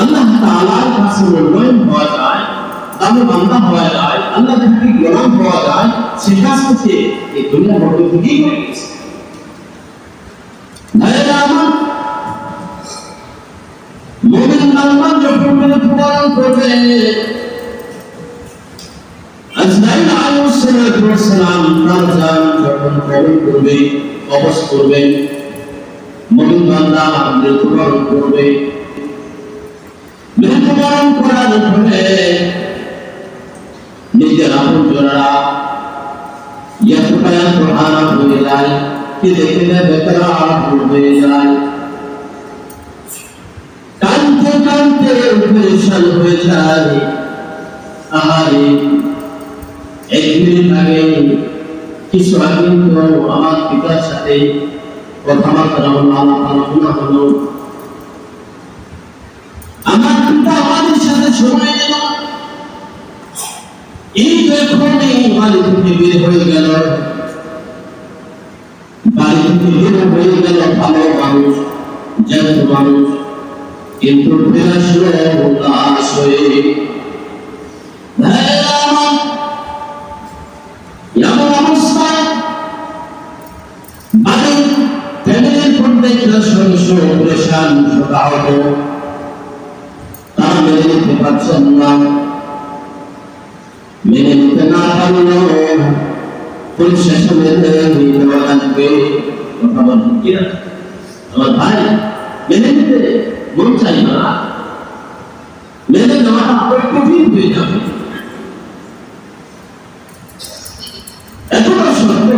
আল্লাহ তাআলার কাছে মূল্যায়ন হওয়া যায় দামে বান্দা হওয়া যায় আল্লাহ থেকে গোলাম হওয়া যায় সেটা হচ্ছে এই দুনিয়ার মধ্যে থেকেই হয়ে গেছে? মুমিন বান্দা যখন করবে, আজরাইল আলাইহিস সালাম তার জান যখন করবে কবজ করবে, মুমিন বান্দা মৃত্যুবরণ করবে মৃত্যুবরণ করার ফলে নিজের আপনজনেরা ইয়াতুকায়া প্রধান হয়ে যায় কি দেখে বেকারা হয়ে যায় কানতে কানতে পরেশান হয়ে যায় আহারে, এক আগে কিছু আগে তো আমার পিতার সাথে কথাবার্তা হলো আলাপ আলোচনা হলো সময় দিল এই এই বাড়ি থেকে বের হয়ে গেল। বাড়ি থেকে বের হয়ে গেল ভালো মানুষ জ্যান্ত মানুষ। কিন্তু ফের নিতে পারছেন না মেনে নিতে না পারলেও পরিশেষে মেনে নিতে লাগবে কথা বলেন কি আমার ভাই মেনে নিতে মন চাই না মেনে নেওয়াটা আবার কঠিন হয়ে যাবে এতটা সত্য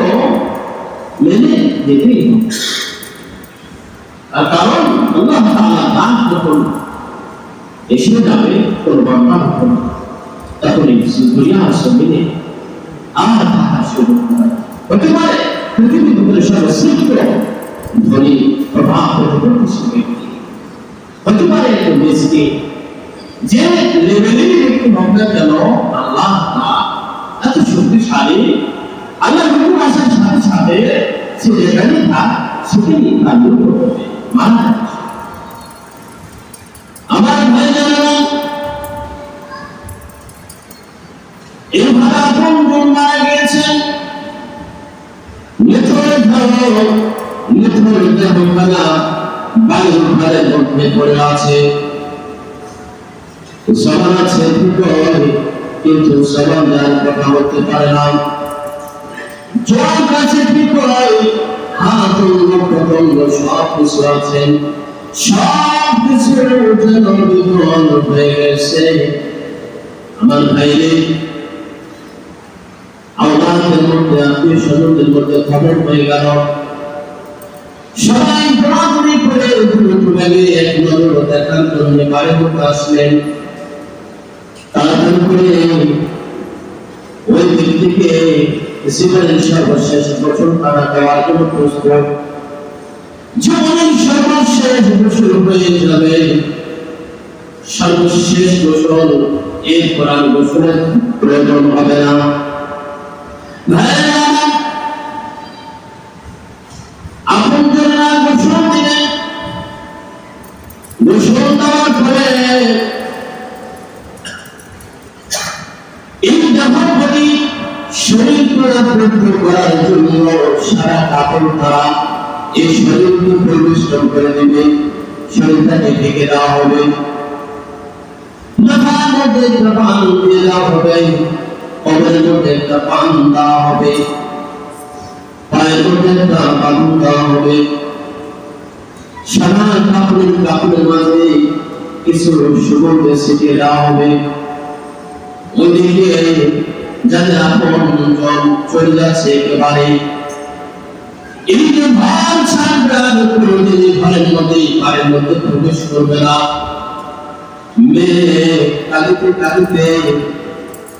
মেনে নিতেই হবে। আর কারণ আল্লাহ তাআলা দান যখন এসে যাবে তোর বান্দা তখন এই জমিনে আমার থাকার সুযোগ হয় হতে পারে পৃথিবীর উপরে সর্বশ্রেষ্ঠ ধনী প্রভাব ব্যক্তি হতে পারে ব্যক্তি যে লেভেলের ব্যক্তি হোক না আল্লাহ এত শক্তিশালী, আল্লাহ হুকুম আসার সাথে সাথে সে যেখানে থাক সেখানেই কার্য করবে। ধরো নিথর দেহ ভাঙা মধ্যে পড়ে আছে সমান আছে কিন্তু সমান যার কথা বলতে পারে না জল কাছে বিকল হাত পতঙ্গ সব কিছু আছেন সব কিছু যেন বিকল হয়ে গেছে আমার ভাইরে আমাদের মধ্যে আত্মীয় স্বজনদের মধ্যে খবর হয়ে গেল। সবাই করে এক নজর মধ্যে আসলেন। তাড়াতাড়ি করে ওই ব্যক্তিকে সর্বশেষ বছর তারা দেওয়ার জন্য প্রস্তুত। জীবনের সর্বশেষ বছর হয়ে যাবে। সর্বশেষ গোসল এরপর আর গোসলের প্রয়োজন হবে না। করার জন্য সারা কাপড় তারা এই শরীরকে পরিবেষ্টন করে দেবে শরীরটাকে ঢেকে দেওয়া হবে মাথার মধ্যে একটা দিয়ে দেওয়া হবে পান দেওয়া হবে। পান দেওয়া হবে। সারা কাপড়ের কাপড়ের মাঝে কিছু সুগন্ধ ছিটিয়ে দেওয়া হবে। ওইদিকে যাদের আপন জন চলে যাচ্ছে একেবারে। এদিকে ঘর ছাড়বে আর ঘরের মধ্যে এই মধ্যে প্রবেশ করবে না, মেয়ে কাঁদিতে কাঁদিতে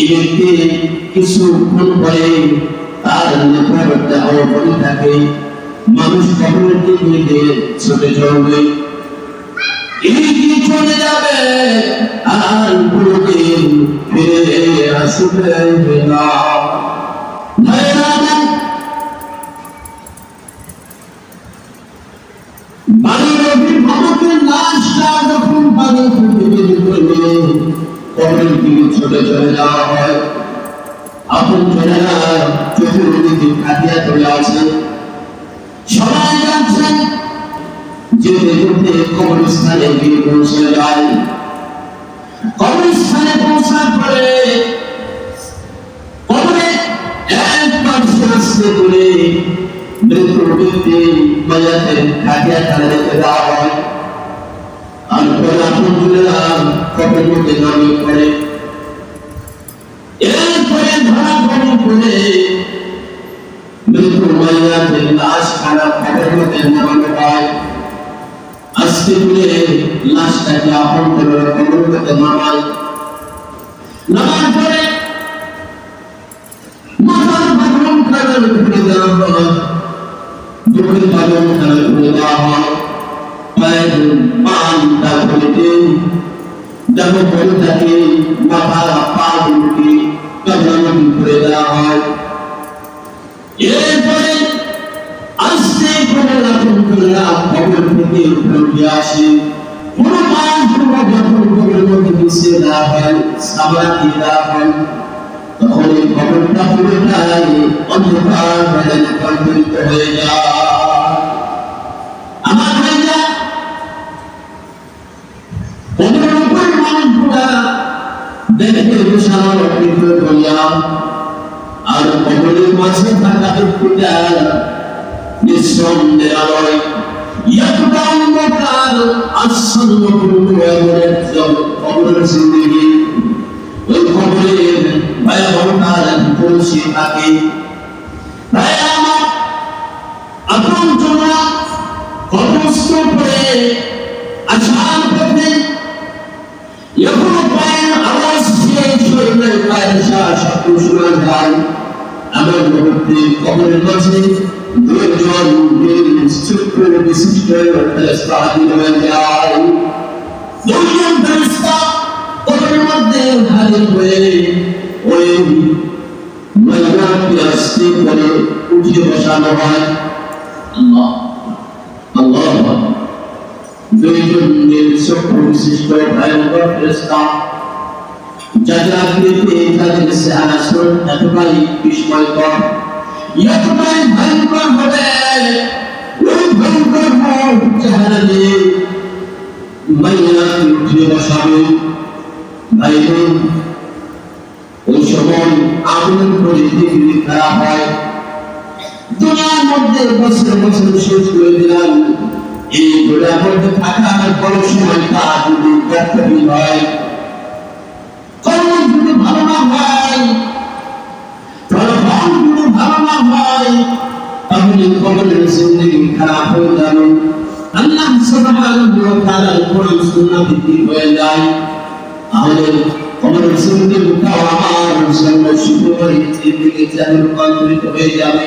এই ব্যক্তি কিছুক্ষণ তার নেতার দেহ থাকে। মানুষ কবরের দিকে দিয়ে ছুটে চলবে? বাড়ির লাশটা যখন বাড়ি থেকে বের করবে কবরের দিকে ছুটে চলে যাওয়া হয়? আপন জনেরা চতুর্দিকে কাটিয়া চলে আছে। সবাই যাচ্ছেন যেতে যেতে কবরস্থানে গিয়ে পৌঁছে যায়। কবরস্থানে পৌঁছার পরে কবরে একবার আস্তে করে মৃত ব্যক্তি মায়াতে কাটিয়া তারা রেখে দেওয়া আর পরে আপন জনেরা কবরের মধ্যে নামিয়ে পড়ে এরপরে ধরা পড়ে পড়ে মৃত্যু মাইয়াতে লাশ খানা খাটের মধ্যে নামানো হয়, আজকে তুলে লাশটাকে আপন করে কবর মধ্যে নামায় দেওয়া হয়। পানটা খুলেতে দেখো বলে থাকে মাথা পা দুটি কবরের উপরে দেওয়া হয়। এরপরে আস্তে করে রাখুন করলা কবর থেকে উঠে আসে কোনো মাস কোনো যখন কবরের মধ্যে মিশিয়ে দেওয়া হয় সাবান দিয়ে দেওয়া হয়, তখন এই কবরটা পুরোটাই অন্ধকার হয়ে রূপান্তরিত হয়ে যায়। বিশাল অকৃত করিয়া আর কবরের মাঝে থাকা ব্যক্তিটা নিঃসন্দেহালয় এতটা অন্ধকার আচ্ছন্ন কবরের জিন্দিগি ওই কবরের ভয়াবহতার পৌঁছে থাকে তাই আমার আপন জনা কর্মস্থ করে আসার পথে শরীরের পায়ের শ্বাস শব্দ শোনা যায় এমন মুহূর্তে কবরের মাঝে দুজন ছোট্ট বিশিষ্ট ফেরেস্তা হাজির হয়ে যায় দুজন ফেরেস্তা কবরের মধ্যে হাজির হয়ে ওই মহিলাকে আসতে করে উঠিয়ে বসানো হয় আল্লাহ আল্লাহ দুইজন চক্ষু বিশিষ্ট ভয়ঙ্কর ফেরেস্তা যাদের আকৃতি তাদের আচরণ এতটাই বিস্ময়কর। এতটাই ভয়ঙ্কর হবে ওই ভয়ঙ্কর চেহারা নিয়ে মাইয়াকে উঠিয়ে বসাবে। ভাই ওই সময় আগুন পরিস্থিতি খারাপ হয়। দুনিয়ার মধ্যে এই থাকার বড় সময়টা যদি হয় তাহলে কবরের জিন্দগি খারাপ হয়ে যাবে আল্লাহ সুবহানাহু ওয়া হয়ে যায়। তাহলে কবরের জিন্দগিটাও আমার জন্য জিন্দগি যেন হয়ে যাবে।